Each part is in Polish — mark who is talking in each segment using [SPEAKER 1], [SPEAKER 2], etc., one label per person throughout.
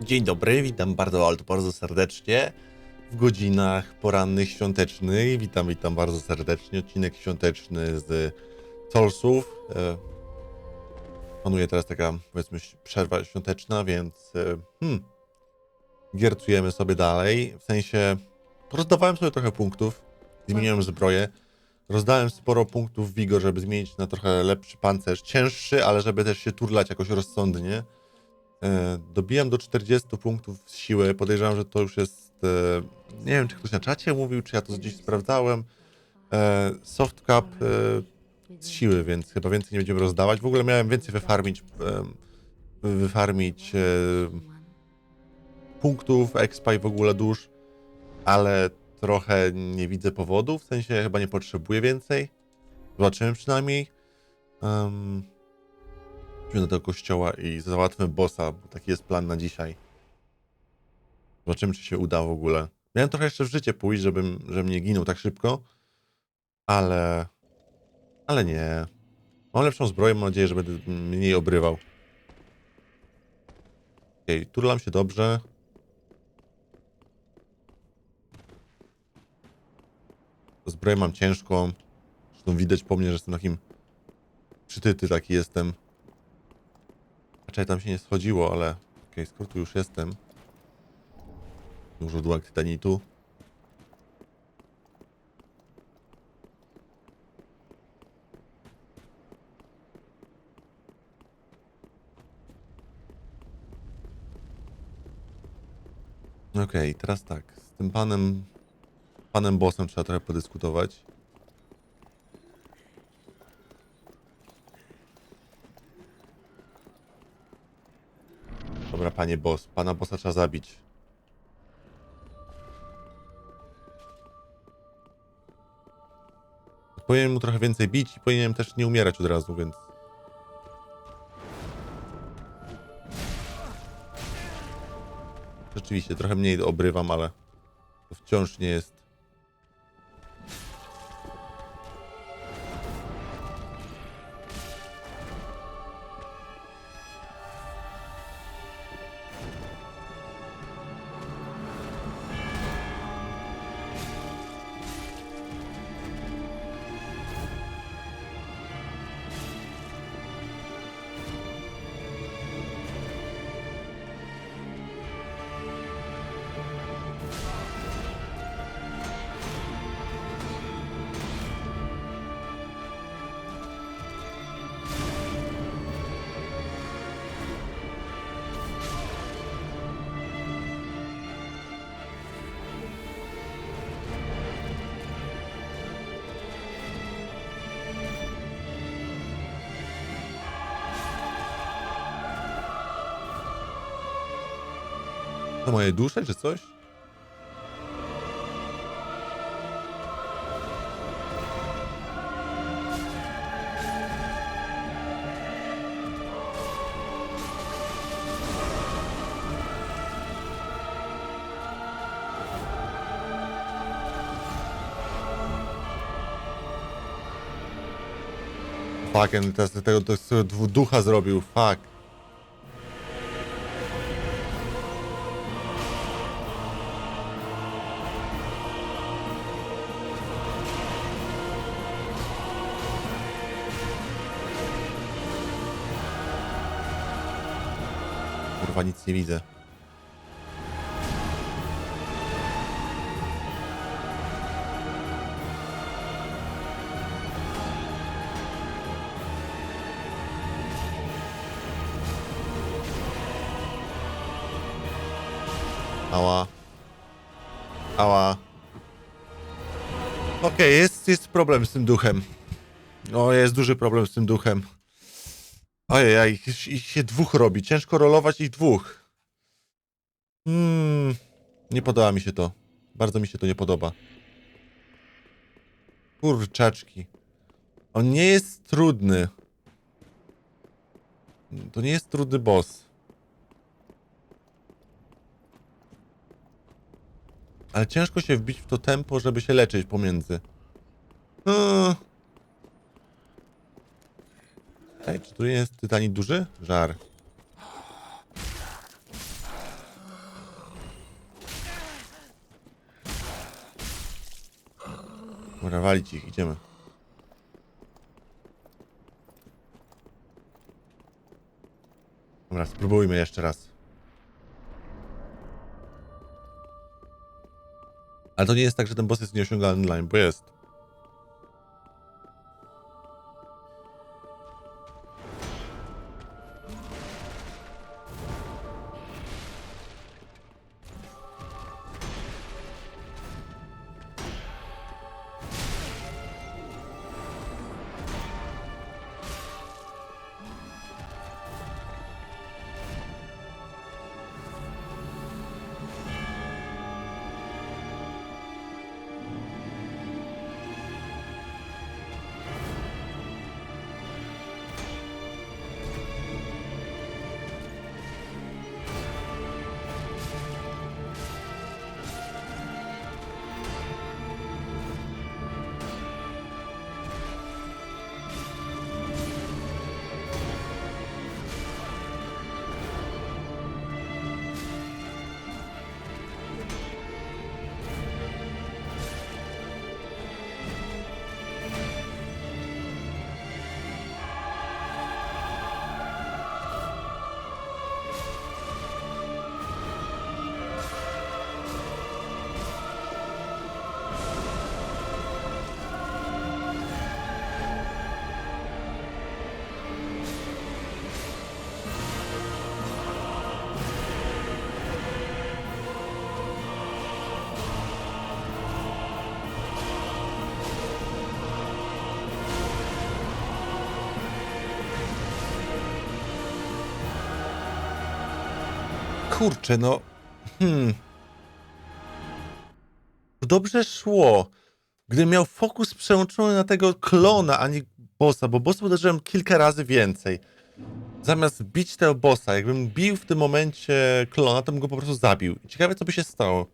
[SPEAKER 1] Dzień dobry, witam bardzo, bardzo serdecznie w godzinach porannych świątecznych. Witam, witam bardzo serdecznie. Odcinek świąteczny z Soulsów. E, Panuje teraz taka, powiedzmy, przerwa świąteczna, więc e, hmm, giercujemy sobie dalej. W sensie, rozdawałem sobie trochę punktów, zmieniłem zbroję. Rozdałem sporo punktów w Vigor, żeby zmienić na trochę lepszy pancerz. Cięższy, ale żeby też się turlać jakoś rozsądnie. E, Dobijam do 40 punktów siły. Podejrzewam, że to już jest. e, Nie wiem, czy ktoś na czacie mówił, czy ja to gdzieś sprawdzałem. E, Soft cap z siły, więc chyba więcej nie będziemy rozdawać. W ogóle miałem więcej wyfarmić. Wyfarmić punktów, expa i w ogóle dusz, ale trochę nie widzę powodu. W sensie chyba nie potrzebuję więcej. Zobaczymy przynajmniej. Um, Idźmy do tego kościoła i załatwmy bossa, bo taki jest plan na dzisiaj. Zobaczymy, czy się uda w ogóle. Miałem trochę jeszcze w życie pójść, żebym, żebym nie ginął tak szybko, ale... Ale nie. Mam lepszą zbroję, mam nadzieję, że będę mniej obrywał. Okej, okay, turlam się dobrze. Zbroję mam ciężką. Zresztą widać po mnie, że jestem takim przytyty taki jestem. Raczej tam się nie schodziło, ale okej, okay, skoro tu już jestem. Dużo dług tytanitu. Okej, okay, teraz tak. Z tym panem, panem bossem trzeba trochę podyskutować. Dobra, panie boss. Pana bossa trzeba zabić. Powinienem mu trochę więcej bić i powinienem też nie umierać od razu, więc... Rzeczywiście, trochę mniej obrywam, ale to wciąż nie jest... To moje dusze, czy coś? Fuck, teraz tego, tego ducha zrobił, fuck. Kurwa, nic nie widzę. Ała. Ała. Okej, jest, jest problem z tym duchem. O, jest duży problem z tym duchem. Ojej, ich, ich się dwóch robi. Ciężko rolować ich dwóch. Hmm, nie podoba mi się to. Bardzo mi się to nie podoba. Kurczaczki. On nie jest trudny. To nie jest trudny boss. Ale ciężko się wbić w to tempo, żeby się leczyć pomiędzy. Tu jest tytanik duży? Żar. Dobra, walić ich, idziemy. Dobra, spróbujmy jeszcze raz. Ale to nie jest tak, że ten boss jest nieosiągalny dla mnie, bo jest. Kurczę, no. Hmm. Dobrze szło. Gdybym miał fokus przełączony na tego klona, a nie bossa, bo bossa uderzyłem kilka razy więcej. Zamiast bić tego bossa, jakbym bił w tym momencie klona, to bym go po prostu zabił. Ciekawe, co by się stało.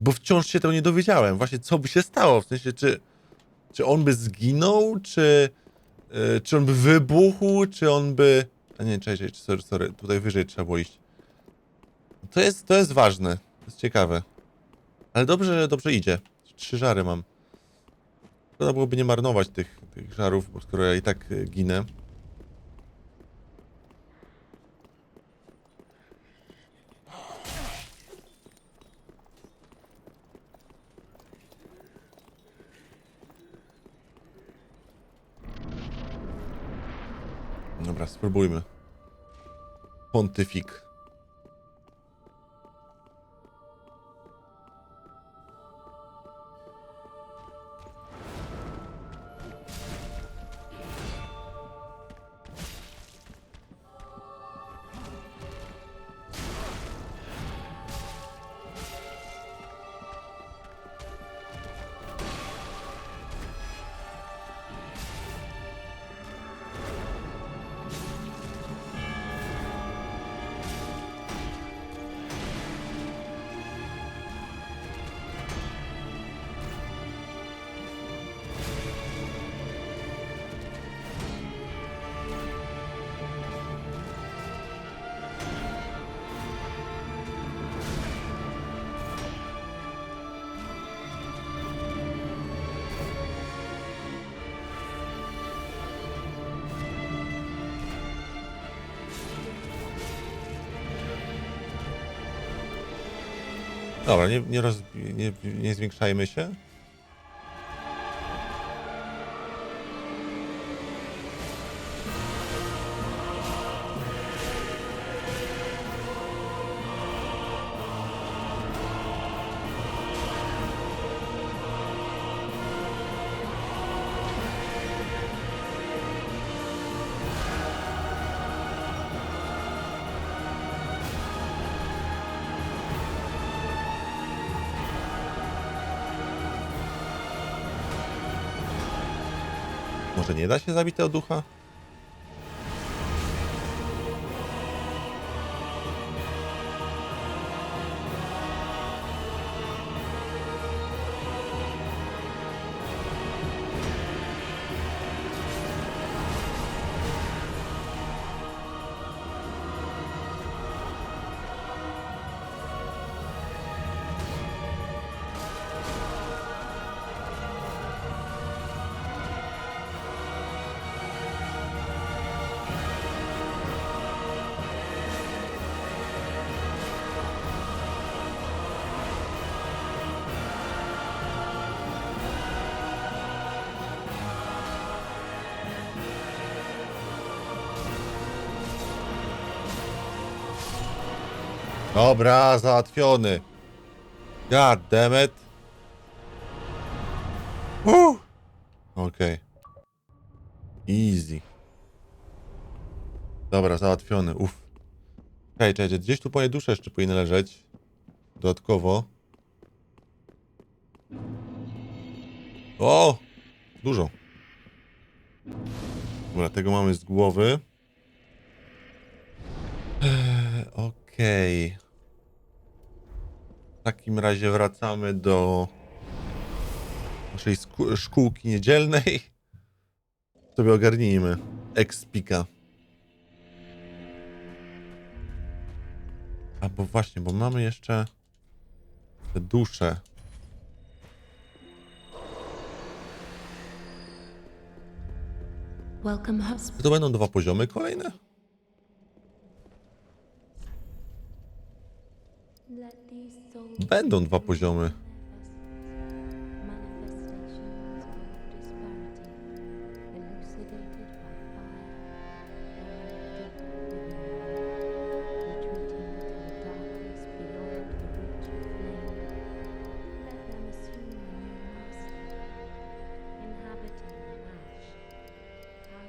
[SPEAKER 1] Bo wciąż się tego nie dowiedziałem. Właśnie, co by się stało? W sensie, czy, czy on by zginął, czy, yy, czy on by wybuchł, czy on by... A nie, cześć, cześć, sorry, sorry, tutaj wyżej trzeba było iść. To jest, to jest ważne. To jest ciekawe. Ale dobrze, dobrze idzie. Trzy żary mam. Szkoda byłoby nie marnować tych, tych żarów, bo skoro ja i tak y, ginę. Dobra, spróbujmy. Pontyfik. Dobra, nie, nie, roz, nie, nie zwiększajmy się. Może nie da się zabić tego ducha? Dobra, załatwiony. God damn it. Okej. Easy. Dobra, załatwiony. Uff. Czekaj, czekaj, gdzieś tu moje dusze jeszcze powinny leżeć. Dodatkowo. O! Dużo. Dobra, tego mamy z głowy. Eee, Okej. W takim razie wracamy do naszej szkółki niedzielnej. Sobie ogarnijmy. Expika. A bo właśnie, bo mamy jeszcze te dusze. To będą dwa poziomy kolejne?
[SPEAKER 2] Ash,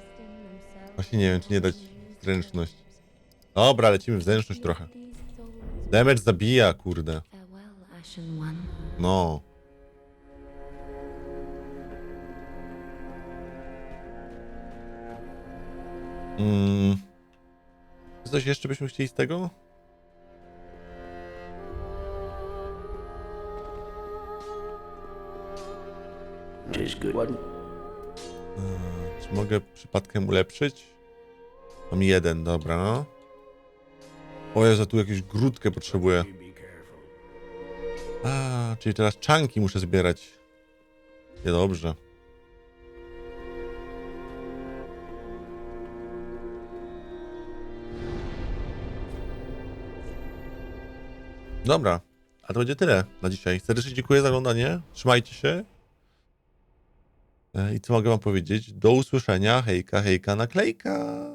[SPEAKER 2] casting themselves
[SPEAKER 1] Właśnie nie wiem, czy nie dać zręczność. Dobra, lecimy w zręczność trochę. Damage zabija, kurde. No. Mm. Coś jeszcze byśmy chcieli z tego?
[SPEAKER 3] Good one.
[SPEAKER 1] Czy mogę przypadkiem ulepszyć? Mam jeden, dobra. O Jezu, tu jakąś grudkę potrzebuję.
[SPEAKER 3] Careful.
[SPEAKER 1] Czyli teraz czanki muszę zbierać. Niedobrze. Dobra, a to będzie tyle na dzisiaj. Serdecznie dziękuję za oglądanie. Trzymajcie się. E, I co mogę wam powiedzieć? Do usłyszenia. Hejka, hejka, naklejka.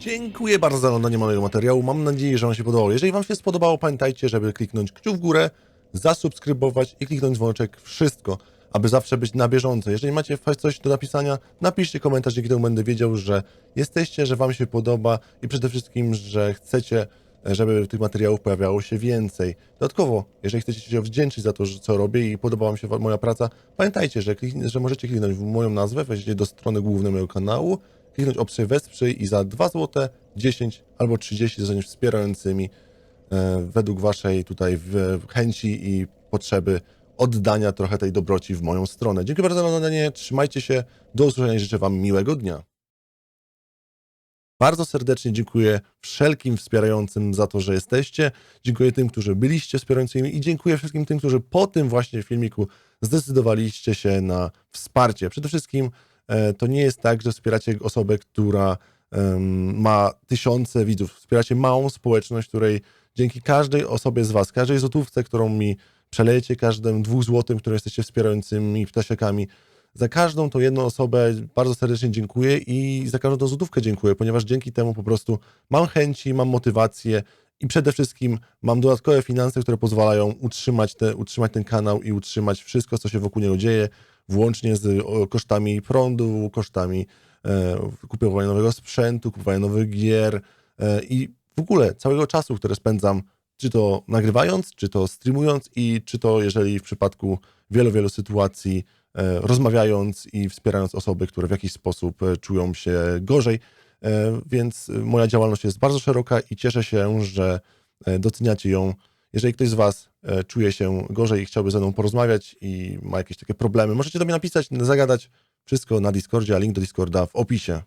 [SPEAKER 1] Dziękuję bardzo za oglądanie mojego materiału. Mam nadzieję, że Wam się podobało. Jeżeli Wam się spodobało, pamiętajcie, żeby kliknąć kciuk w górę, zasubskrybować i kliknąć dzwoneczek. Wszystko, aby zawsze być na bieżąco. Jeżeli macie coś do napisania, napiszcie komentarz, dzięki temu będę wiedział, że jesteście, że Wam się podoba i przede wszystkim, że chcecie, żeby tych materiałów pojawiało się więcej. Dodatkowo, jeżeli chcecie się wdzięczyć za to, co robię i podoba Wam się moja praca, pamiętajcie, że, klikn- że możecie kliknąć w moją nazwę, wejdziecie do strony głównej mojego kanału, kliknąć opcję wesprzyj i za 2 zł, 10 albo 30 zostaniesz wspierającymi e, według waszej tutaj chęci i potrzeby oddania trochę tej dobroci w moją stronę. Dziękuję bardzo za oglądanie, trzymajcie się, do usłyszenia i życzę wam miłego dnia. Bardzo serdecznie dziękuję wszelkim wspierającym za to, że jesteście. Dziękuję tym, którzy byliście wspierającymi i dziękuję wszystkim tym, którzy po tym właśnie filmiku zdecydowaliście się na wsparcie. Przede wszystkim to nie jest tak, że wspieracie osobę, która ma tysiące widzów. Wspieracie małą społeczność, której dzięki każdej osobie z Was, każdej złotówce, którą mi przelejecie, każdym dwóch złotym, które jesteście wspierającymi ptasiakami, za każdą tą jedną osobę bardzo serdecznie dziękuję i za każdą tą złotówkę dziękuję, ponieważ dzięki temu po prostu mam chęci, mam motywację i przede wszystkim mam dodatkowe finanse, które pozwalają utrzymać, te, utrzymać ten kanał i utrzymać wszystko, co się wokół niego dzieje, włącznie z kosztami prądu, kosztami e, kupowania nowego sprzętu, kupowania nowych gier e, i w ogóle całego czasu, które spędzam, czy to nagrywając, czy to streamując i czy to, jeżeli w przypadku wielu, wielu sytuacji e, rozmawiając i wspierając osoby, które w jakiś sposób czują się gorzej. Więc moja działalność jest bardzo szeroka i cieszę się, że doceniacie ją. Jeżeli ktoś z Was e, czuje się gorzej i chciałby ze mną porozmawiać i ma jakieś takie problemy, możecie do mnie napisać, zagadać. Wszystko na Discordzie, a link do Discorda w opisie.